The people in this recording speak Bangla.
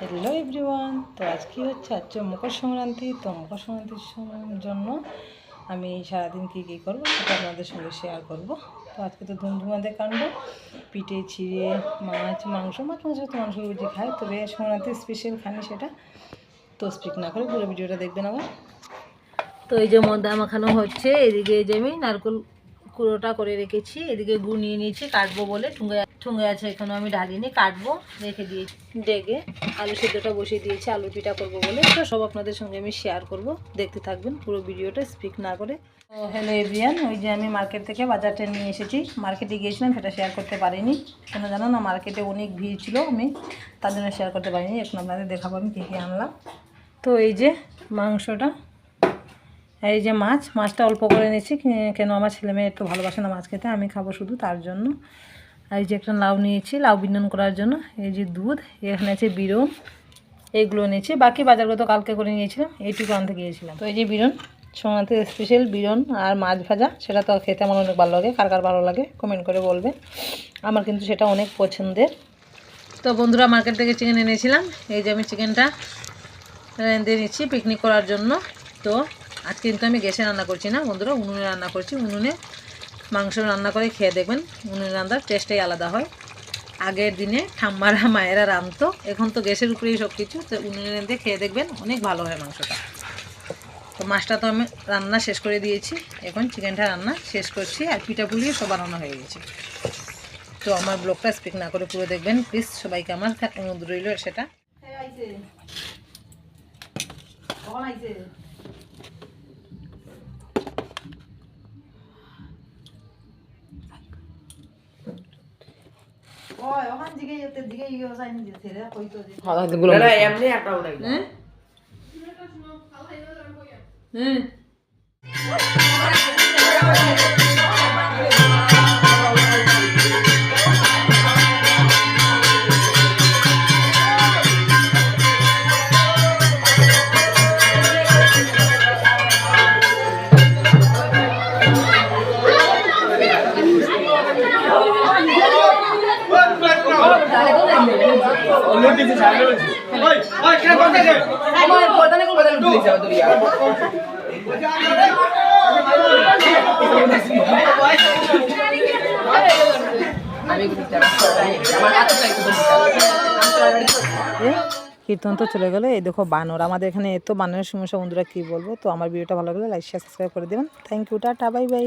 হ্যালো এভরিওয়ান তো আজকে হচ্ছে আজকে মকর সংক্রান্তি, তো মকর সংক্রান্তির জন্য আমি সারাদিন কী কী করব সেটা আপনাদের সঙ্গে শেয়ার করব। তো আজকে তো ধুমধুমাদের কাণ্ড, পিঠে, ছিঁড়ে, মাছ, মাংস মাছ মাংস তো মাংস রুজি খায়। তবে সংক্রান্তির স্পেশাল খানি সেটা, তো স্পিক না করে পুরো ভিডিওটা দেখবেন আমার তো এই যে ময়দা মাখানো হচ্ছে, এদিকে যে আমি নারকেল কুড়োটা করে রেখেছি। এদিকে গুড় নিয়ে নিয়েছি, কাটবো বলে। ঠুঙ্গে ঠুঙ্গে আছে, এখানে আমি ঢালিনি, কাটবো। রেখে দিয়েছি ডেকে। আলু সেদ্ধটা বসিয়ে দিয়েছি, আলু পিঠা করব বলে। তো সব আপনাদের সঙ্গে আমি শেয়ার করব। দেখতে থাকবেন পুরো ভিডিওটা স্পিক না করে। হ্যালো এভিয়ান ওই যে আমি মার্কেট থেকে বাজারটা নিয়ে এসেছি। মার্কেটে গিয়েছিলাম, সেটা শেয়ার করতে পারিনি। কেন জানো না মার্কেটে অনেক ভিড় ছিল আমি, তার জন্য শেয়ার করতে পারিনি। এখন আপনাদের দেখাবো আমি কী কী আনলাম। তো এই যে মাংসটা আর এই যে মাছ, মাছটা অল্প করে নিয়েছি কেন আমার ছেলে মেয়ে একটু ভালোবাসে না মাছ খেতে, আমি খাব শুধু তার জন্য। আর এই যে একটা লাউ নিয়েছি, লাউ বিন্যন করার জন্য, এই যে দুধ, এখানে আছে বিরন এইগুলো নিয়েছি বাকি বাজারগুলো তো কালকে করে নিয়েছিলাম, এইটুকু আনতে গিয়েছিলাম। তো এই যে বিরন, সোনাতে স্পেশাল বিরন আর মাছ ভাজা, সেটা তো খেতে আমার অনেক ভালো লাগে, কার কার ভালো লাগে কমেন্ট করে বলবেন আমার কিন্তু সেটা অনেক পছন্দের। তো বন্ধুরা মার্কেট থেকে চিকেন এনেছিলাম, এই যে আমি চিকেনটা রেঁধে নিচ্ছি পিকনিক করার জন্য। তো আজকে কিন্তু আমি গ্যাসে রান্না করছি না, বন্ধুরা, উনুনে রান্না করছি। উনুনে মাংস রান্না করে খেয়ে দেখবেন, উনুনে রান্নার টেস্টটাই আলাদা হয়। আগের দিনে ঠাম্মারা, মায়েরা রাঁধতো, এখন তো গ্যাসের উপরেই সব কিছু তো উনুনে রেঁধে খেয়ে দেখবেন অনেক ভালো হয় মাংসটা। তো মাছটা তো আমি রান্না শেষ করে দিয়েছি, এখন চিকেনটা রান্না শেষ করছি, আর পিঠা পুলিয়ে সব বানানো হয়ে গেছে। তো আমার ব্লগটা স্পিক না করে পুরো দেখবেন, প্লিজ সবাইকে আমার অনুরোধ রইল সেটা। এমনি একটা উঠাই হ্যাঁ হ্যাঁ। কীর্তন তো চলে গেলো। এই দেখো বানর। আমাদের এখানে এত বানরের সমস্যা, বন্ধুরা কী বলব? তো আমার ভিডিওটা ভালো লাগলে লাইক শেয়ার সাবস্ক্রাইব করে দেবেন। Thank you tata bye bye